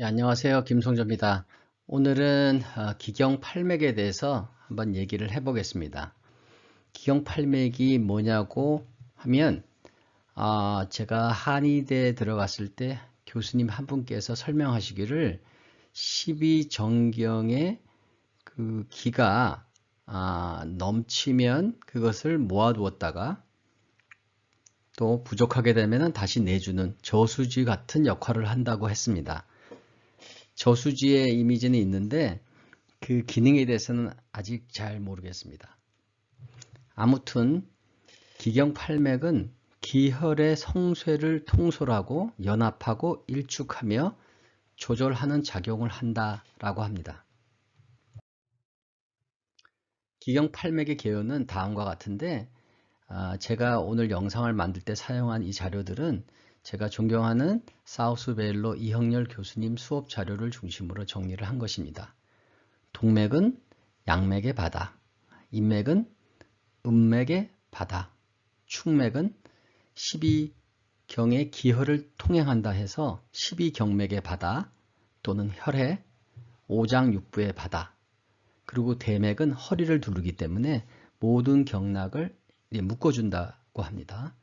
예, 안녕하세요. 김성조입니다. 오늘은 어, 기경팔맥에 대해서 한번 얘기를 해보겠습니다. 기경팔맥이 뭐냐고 하면 어, 제가 한의대에 들어갔을 때 교수님 한 분께서 설명하시기를 12정경의 그 기가 아, 넘치면 그것을 모아두었다가 또 부족하게 되면 다시 내주는 저수지 같은 역할을 한다고 했습니다. 저수지의 이미지는 있는데 그 기능에 대해서는 아직 잘 모르겠습니다. 아무튼 기경팔맥은 기혈의 성쇠를 통솔하고 연합하고 일축하며 조절하는 작용을 한다라고 합니다. 기경팔맥의 개요는 다음과 같은데 아, 제가 오늘 영상을 만들 때 사용한 이 자료들은 제가 존경하는 사우스베일로 이형렬 교수님 수업 자료를 중심으로 정리를 한 것입니다. 동맥은 양맥의 바다, 인맥은 음맥의 바다, 축맥은 12경의 기혈을 통행한다 해서 12경맥의 바다 또는 혈의 5장 6부의 바다 그리고 대맥은 허리를 두르기 때문에 모든 경락을 묶어준다고 합니다.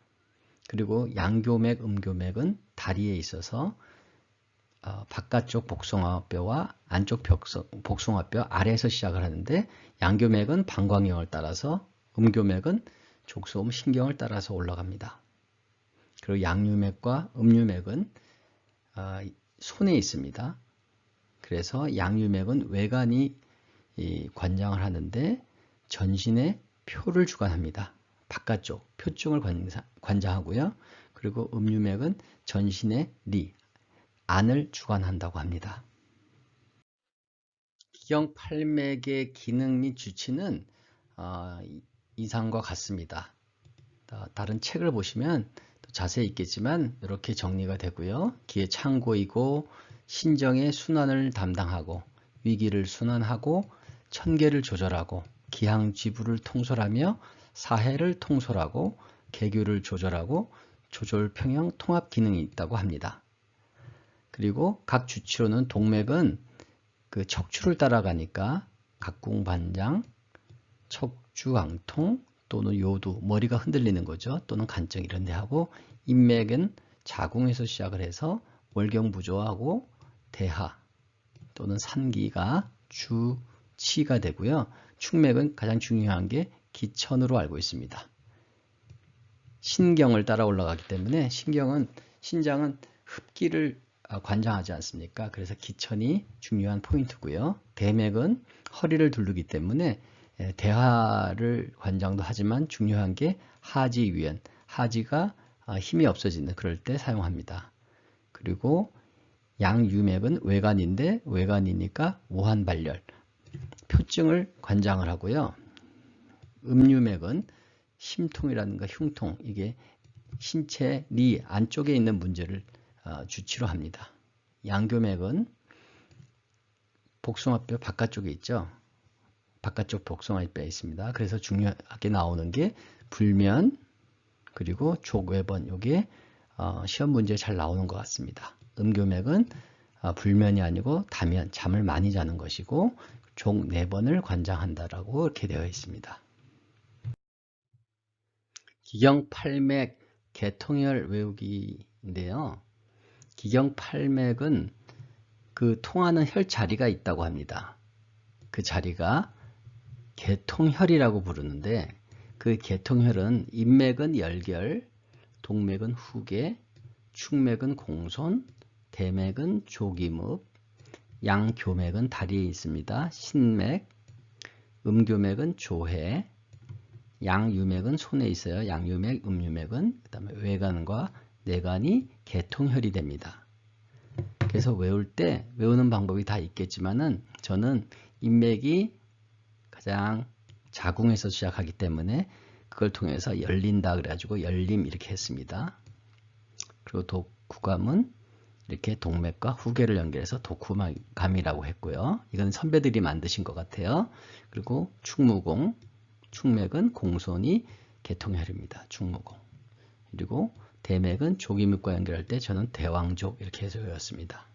그리고 양교맥, 음교맥은 다리에 있어서 어, 바깥쪽 복숭아뼈와 안쪽 복숭아뼈 아래에서 시작을 하는데 양교맥은 방광경을 따라서 음교맥은 족소음 신경을 따라서 올라갑니다. 그리고 양유맥과 음유맥은 어, 손에 있습니다. 그래서 양유맥은 외관이 관장을 하는데 전신에 표를 주관합니다. 바깥쪽 표증을 관자, 하고요 그리고 음유맥은 전신의 리, 안을 주관한다고 합니다. 기경팔맥의 기능 및 주치는 어, 이상과 같습니다. 다른 책을 보시면 자세히 있겠지만 이렇게 정리가 되고요. 기의 창고이고 신정의 순환을 담당하고 위기를 순환하고 천계를 조절하고 기항 지부를 통솔하며 사해를 통솔하고 개교를 조절하고 조절 평형 통합 기능이 있다고 합니다. 그리고 각 주치로는 동맥은 그 척추를 따라가니까 각궁반장, 척추왕통 또는 요두, 머리가 흔들리는 거죠. 또는 간증 이런 데 하고 인맥은 자궁에서 시작을 해서 월경부조하고 대하 또는 산기가 주치가 되고요. 축맥은 가장 중요한 게 기천으로 알고 있습니다. 신경을 따라 올라가기 때문에 신경은 신장은 흡기를 아, 관장하지 않습니까? 그래서 기천이 중요한 포인트고요. 대맥은 허리를 두르기 때문에 대하를 관장도 하지만 중요한 게 하지위연, 하지가 아, 힘이 없어지는 그럴 때 사용합니다. 그리고 양유맥은 외관인데 외관이니까 오한발열, 표증을 관장을 하고요. 음유맥은 심통이라든가 흉통 이게 신체 리 안쪽에 있는 문제를 어, 주치로 합니다. 양교맥은 복숭아뼈 바깥쪽에 있죠. 바깥쪽 복숭아뼈에 있습니다. 그래서 중요하게 나오는 게 불면 그리고 족외번 이게 어, 시험 문제에 잘 나오는 것 같습니다. 음교맥은 어, 불면이 아니고 다면 잠을 많이 자는 것이고 종 4번을 관장한다라고 이렇게 되어 있습니다. 기경팔맥 개통혈 외우기인데요. 기경팔맥은 그 통하는 혈 자리가 있다고 합니다. 그 자리가 개통혈이라고 부르는데 그 개통혈은 인맥은 열결, 동맥은 후계, 축맥은 공손, 대맥은 조기읍, 양교맥은 다리에 있습니다. 신맥, 음교맥은 조해, 양유맥은 손에 있어요. 양유맥, 음유맥은 그 다음에 외관과 내관이 개통혈이 됩니다. 그래서 외울 때 외우는 방법이 다 있겠지만은 저는 인맥이 가장 자궁에서 시작하기 때문에 그걸 통해서 열린다 그래가지고 열림 이렇게 했습니다. 그리고 독구감은 이렇게 동맥과 후계를 연결해서 독후감이라고 했고요. 이건 선배들이 만드신 것 같아요. 그리고 충무공, 충맥은 공손이 개통혈입니다. 충무공. 그리고 대맥은 조기맥과 연결할 때 저는 대왕족 이렇게 해서 외웠습니다.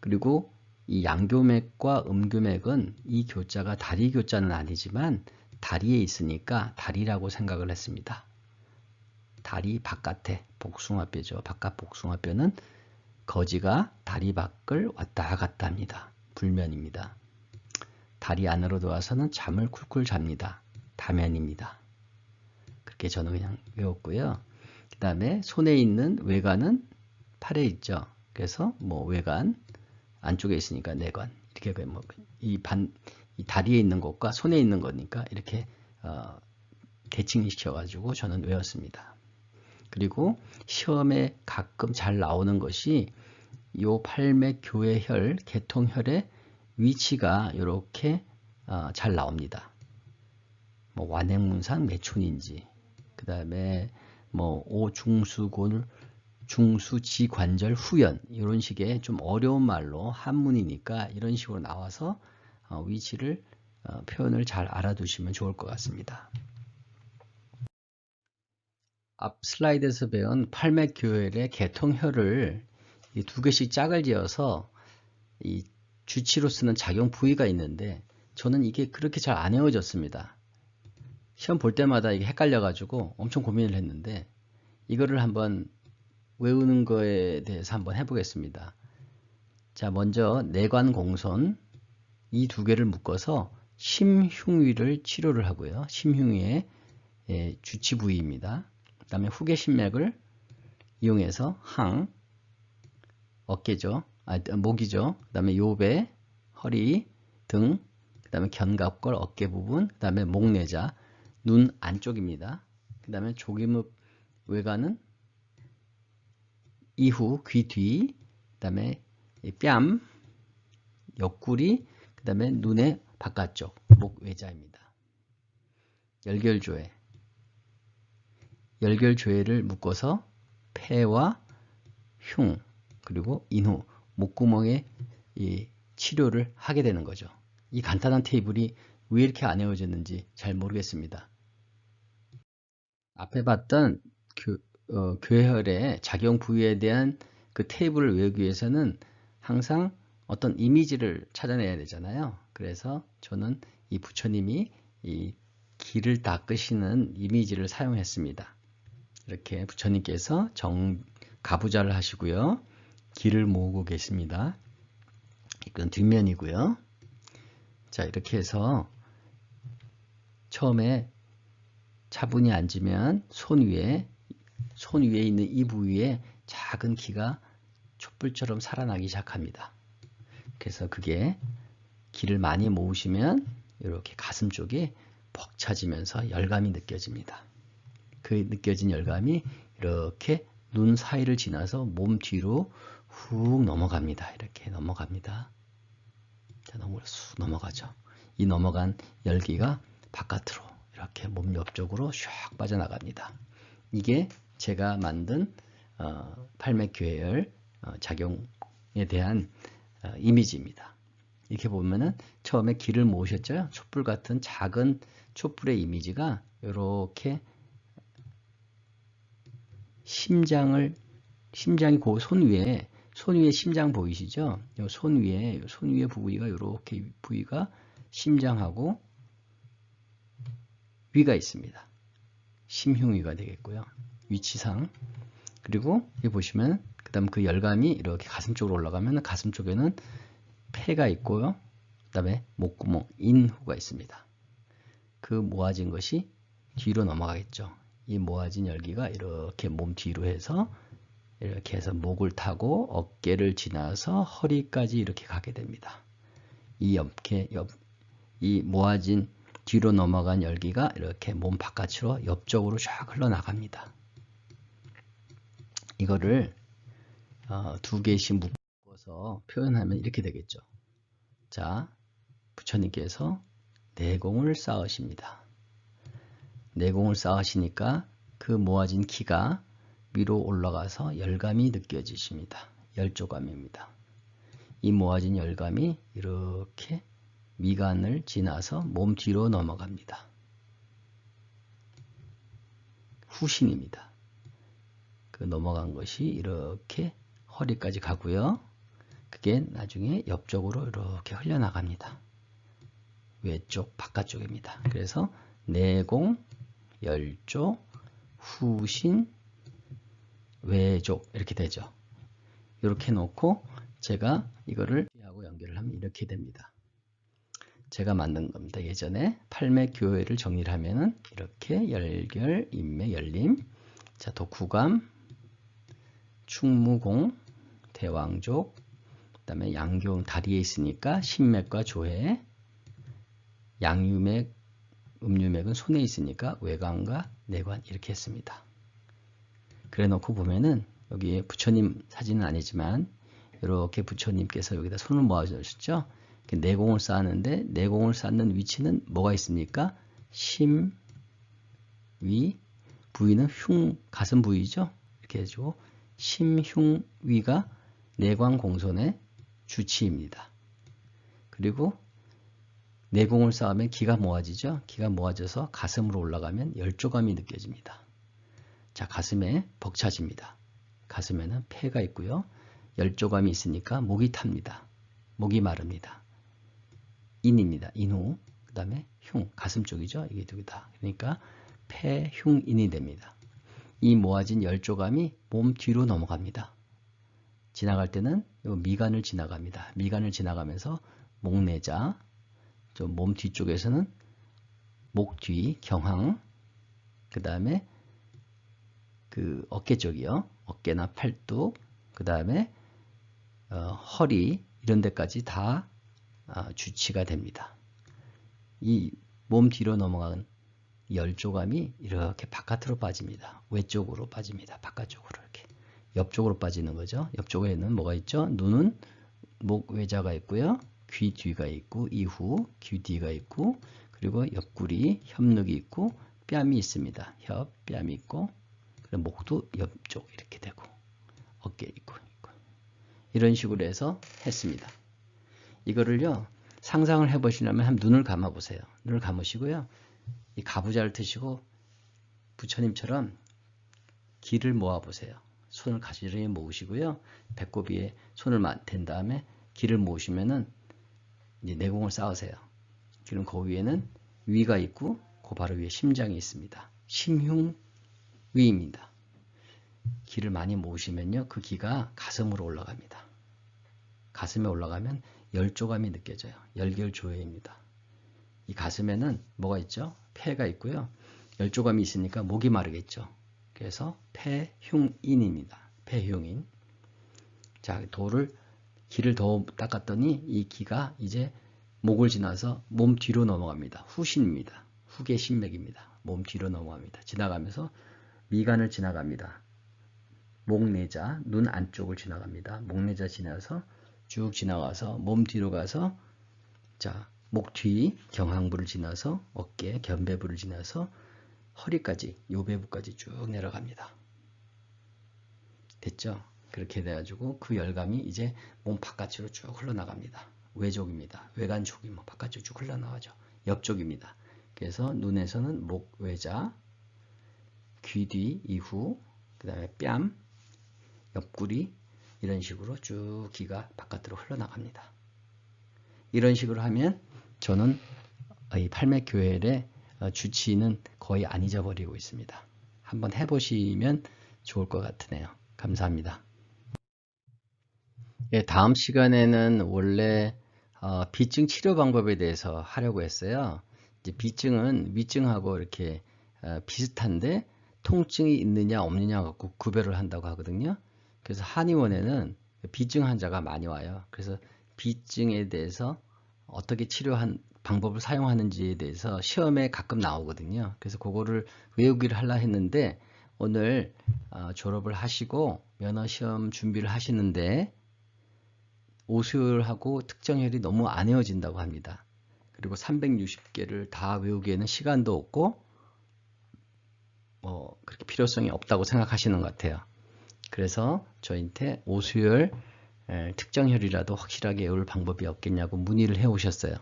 그리고 이 양교맥과 음교맥은 이 교자가 다리 교자는 아니지만 다리에 있으니까 다리라고 생각을 했습니다. 다리 바깥에 복숭아뼈죠. 바깥 복숭아뼈는 거지가 다리 밖을 왔다 갔다 합니다. 불면입니다. 다리 안으로 들어와서는 잠을 쿨쿨 잡니다. 다면입니다. 그렇게 저는 그냥 외웠고요. 그 다음에 손에 있는 외관은 팔에 있죠. 그래서 뭐 외관 안쪽에 있으니까 내관 이렇게 뭐이반 이 다리에 있는 것과 손에 있는 거니까 이렇게 어, 대칭시켜 가지고 저는 외웠습니다. 그리고 시험에 가끔 잘 나오는 것이 요 팔맥 교회혈 개통혈의 위치가 이렇게 어, 잘 나옵니다. 뭐 완행문상 매촌인지 그 다음에 뭐 오중수골 중수지관절 후연 이런 식의 좀 어려운 말로 한문이니까 이런 식으로 나와서 어, 위치를 어, 표현을 잘 알아두시면 좋을 것 같습니다. 앞 슬라이드에서 배운 팔맥교혈의 개통혈을 두 개씩 짝을 지어서 이 주치로 쓰는 작용 부위가 있는데 저는 이게 그렇게 잘 안 외워졌습니다. 시험 볼 때마다 이게 헷갈려 가지고 엄청 고민을 했는데 이거를 한번 외우는 거에 대해서 한번 해보겠습니다. 자 먼저 내관 공손 이 두 개를 묶어서 심흉위를 치료를 하고요. 심흉위의 예, 주치 부위입니다. 그 다음에 후계신맥을 이용해서 항, 어깨죠. 아, 목이죠. 그 다음에 요배, 허리, 등, 그 다음에 견갑골, 어깨 부분, 그 다음에 목내자, 눈 안쪽입니다. 그 다음에 조기묵 외관은 이후 귀 뒤, 그 다음에 뺨, 옆구리, 그 다음에 눈의 바깥쪽, 목 외자입니다. 열결조회. 열결조회를 묶어서 폐와 흉, 그리고 인후, 목구멍에 이 치료를 하게 되는 거죠. 이 간단한 테이블이 왜 이렇게 안 외워졌는지 잘 모르겠습니다. 앞에 봤던 교, 어, 교회혈의 작용 부위에 대한 그 테이블을 외우기 위해서는 항상 어떤 이미지를 찾아내야 되잖아요. 그래서 저는 이 부처님이 이 길을 닦으시는 이미지를 사용했습니다. 이렇게 부처님께서 정 가부좌를 하시고요. 길을 모으고 계십니다. 이건 뒷면이고요. 자 이렇게 해서 처음에 차분히 앉으면 손 위에 손 위에 있는 이 부위에 작은 기가 촛불처럼 살아나기 시작합니다. 그래서 그게 기를 많이 모으시면 이렇게 가슴 쪽에 벅차지면서 열감이 느껴집니다. 그 느껴진 열감이 이렇게 눈 사이를 지나서 몸 뒤로 훅 넘어갑니다. 이렇게 넘어갑니다. 자, 넘어 쑥 넘어가죠. 이 넘어간 열기가 바깥으로 이렇게 몸 옆쪽으로 슉 빠져나갑니다. 이게 제가 만든 어, 팔맥교회열 어, 작용에 대한 어, 이미지입니다. 이렇게 보면은 처음에 길을 모으셨죠? 촛불 같은 작은 촛불의 이미지가 이렇게 심장을 심장이 그 손 위에 손 위에 심장 보이시죠? 손 위에 손 위에 부위가 이렇게 부위가 심장하고 위가 있습니다. 심흉위가 되겠고요. 위치상 그리고 여기 보시면 그 다음 그 열감이 이렇게 가슴 쪽으로 올라가면 가슴 쪽에는 폐가 있고요. 그 다음에 목구멍, 인후가 있습니다. 그 모아진 것이 뒤로 넘어가겠죠. 이 모아진 열기가 이렇게 몸 뒤로 해서 이렇게 해서 목을 타고 어깨를 지나서 허리까지 이렇게 가게 됩니다. 이 옆에 옆, 이 모아진 뒤로 넘어간 열기가 이렇게 몸 바깥으로 옆쪽으로 쫙 흘러나갑니다. 이거를 어, 두 개씩 묶어서 표현하면 이렇게 되겠죠. 자, 부처님께서 내공을 쌓으십니다. 내공을 쌓으시니까 그 모아진 기가 위로 올라가서 열감이 느껴지십니다. 열조감입니다. 이 모아진 열감이 이렇게 미간을 지나서 몸 뒤로 넘어갑니다. 후신입니다. 그 넘어간 것이 이렇게 허리까지 가고요. 그 그게 나중에 옆쪽으로 이렇게 흘려나갑니다. 외쪽, 바깥쪽입니다. 그래서 내공, 열쪽, 후신, 외족 이렇게 되죠. 이렇게 놓고 제가 이거를 하고 연결을 하면 이렇게 됩니다. 제가 만든 겁니다. 예전에 팔맥 교회를 정리를 하면은 이렇게 열결, 인맥, 열림, 자 독후감, 충무공, 대왕족, 그 다음에 양경 다리에 있으니까 신맥과 조해, 양유맥, 음유맥은 손에 있으니까 외관과 내관 이렇게 했습니다. 그래 놓고 보면은 여기 부처님 사진은 아니지만 이렇게 부처님께서 여기다 손을 모아주셨죠. 내공을 쌓았는데 내공을 쌓는 위치는 뭐가 있습니까? 심, 위, 부위는 흉, 가슴 부위죠. 이렇게 해주고 심, 흉, 위가 내광 공손의 주치입니다. 그리고 내공을 쌓으면 기가 모아지죠. 기가 모아져서 가슴으로 올라가면 열조감이 느껴집니다. 자, 가슴에 벅차집니다. 가슴에는 폐가 있고요. 열조감이 있으니까 목이 탑니다. 목이 마릅니다. 인입니다. 인후. 그 다음에 흉, 가슴 쪽이죠. 이게 두 개 다. 그러니까 폐, 흉, 인이 됩니다. 이 모아진 열조감이 몸 뒤로 넘어갑니다. 지나갈 때는 미간을 지나갑니다. 미간을 지나가면서 목내자, 몸 뒤쪽에서는 목 뒤, 경항, 그 다음에 그 어깨 쪽이요. 어깨나 팔뚝, 그 다음에 어, 허리 이런 데까지 다 어, 주치가 됩니다. 이 몸 뒤로 넘어간 열조감이 이렇게 바깥으로 빠집니다. 외쪽으로 빠집니다. 바깥쪽으로 이렇게 옆쪽으로 빠지는 거죠. 옆쪽에는 뭐가 있죠? 눈은 목 외자가 있고요. 귀 뒤가 있고 이후 귀 뒤가 있고 그리고 옆구리 협력이 있고 뺨이 있습니다. 협 뺨이 있고 목도 옆쪽 이렇게 되고 어깨 있고, 있고 이런 식으로 해서 했습니다. 이거를요 상상을 해보시려면 한 눈을 감아 보세요. 눈을 감으시고요 이 가부좌를 드시고 부처님처럼 기를 모아 보세요. 손을 가지런히 모으시고요 배꼽 위에 손을 댄 다음에 기를 모으시면은 이제 내공을 쌓으세요. 그럼 그 위에는 위가 있고 그 바로 위에 심장이 있습니다. 심흉 위입니다. 기를 많이 모으시면요. 그 기가 가슴으로 올라갑니다. 가슴에 올라가면 열조감이 느껴져요. 열결조회입니다. 이 가슴에는 뭐가 있죠? 폐가 있고요. 열조감이 있으니까 목이 마르겠죠. 그래서 폐흉인입니다. 폐흉인. 자, 돌을 기를 더 닦았더니 이 기가 이제 목을 지나서 몸 뒤로 넘어갑니다. 후신입니다. 후계 신맥입니다. 몸 뒤로 넘어갑니다. 지나가면서 미간을 지나갑니다. 목내자, 눈 안쪽을 지나갑니다. 목내자 지나서 쭉 지나가서 몸 뒤로 가서 자, 목 뒤 경항부를 지나서 어깨, 견배부를 지나서 허리까지, 요배부까지 쭉 내려갑니다. 됐죠? 그렇게 돼가지고 그 열감이 이제 몸 바깥으로 쭉 흘러나갑니다. 외족입니다. 외관족이 뭐 바깥으로 쭉 흘러나가죠. 옆쪽입니다. 그래서 눈에서는 목 외자, 귀 뒤 이후 그 다음에 뺨, 옆구리 이런 식으로 쭉 기가 바깥으로 흘러나갑니다. 이런 식으로 하면 저는 이 팔맥교회의 주치는 거의 안 잊어버리고 있습니다. 한번 해보시면 좋을 것 같으네요. 감사합니다. 예, 다음 시간에는 원래 어, 비증 치료 방법에 대해서 하려고 했어요. 이제 비증은 위증하고 이렇게 어, 비슷한데 통증이 있느냐 없느냐 갖고 구별을 한다고 하거든요. 그래서 한의원에는 비증 환자가 많이 와요. 그래서 비증에 대해서 어떻게 치료한 방법을 사용하는지에 대해서 시험에 가끔 나오거든요. 그래서 그거를 외우기를 하려 했는데 오늘 어, 졸업을 하시고 면허 시험 준비를 하시는데 오수열하고 특정혈이 너무 안 헤어진다고 합니다. 그리고 360개를 다 외우기에는 시간도 없고 뭐 그렇게 필요성이 없다고 생각하시는 것 같아요. 그래서 저한테 오수열 특정혈이라도 확실하게 외울 방법이 없겠냐고 문의를 해 오셨어요.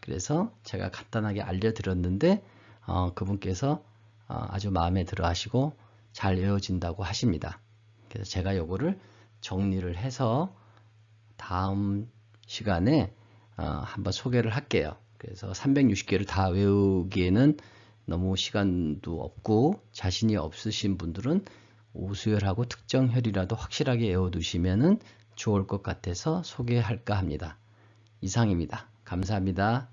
그래서 제가 간단하게 알려드렸는데 어, 그분께서 어, 아주 마음에 들어 하시고 잘 외워진다고 하십니다. 그래서 제가 요거를 정리를 해서 다음 시간에 어, 한번 소개를 할게요. 그래서 360개를 다 외우기에는 너무 시간도 없고 자신이 없으신 분들은 오수열하고 특정혈이라도 확실하게 외워두시면 좋을 것 같아서 소개할까 합니다. 이상입니다. 감사합니다.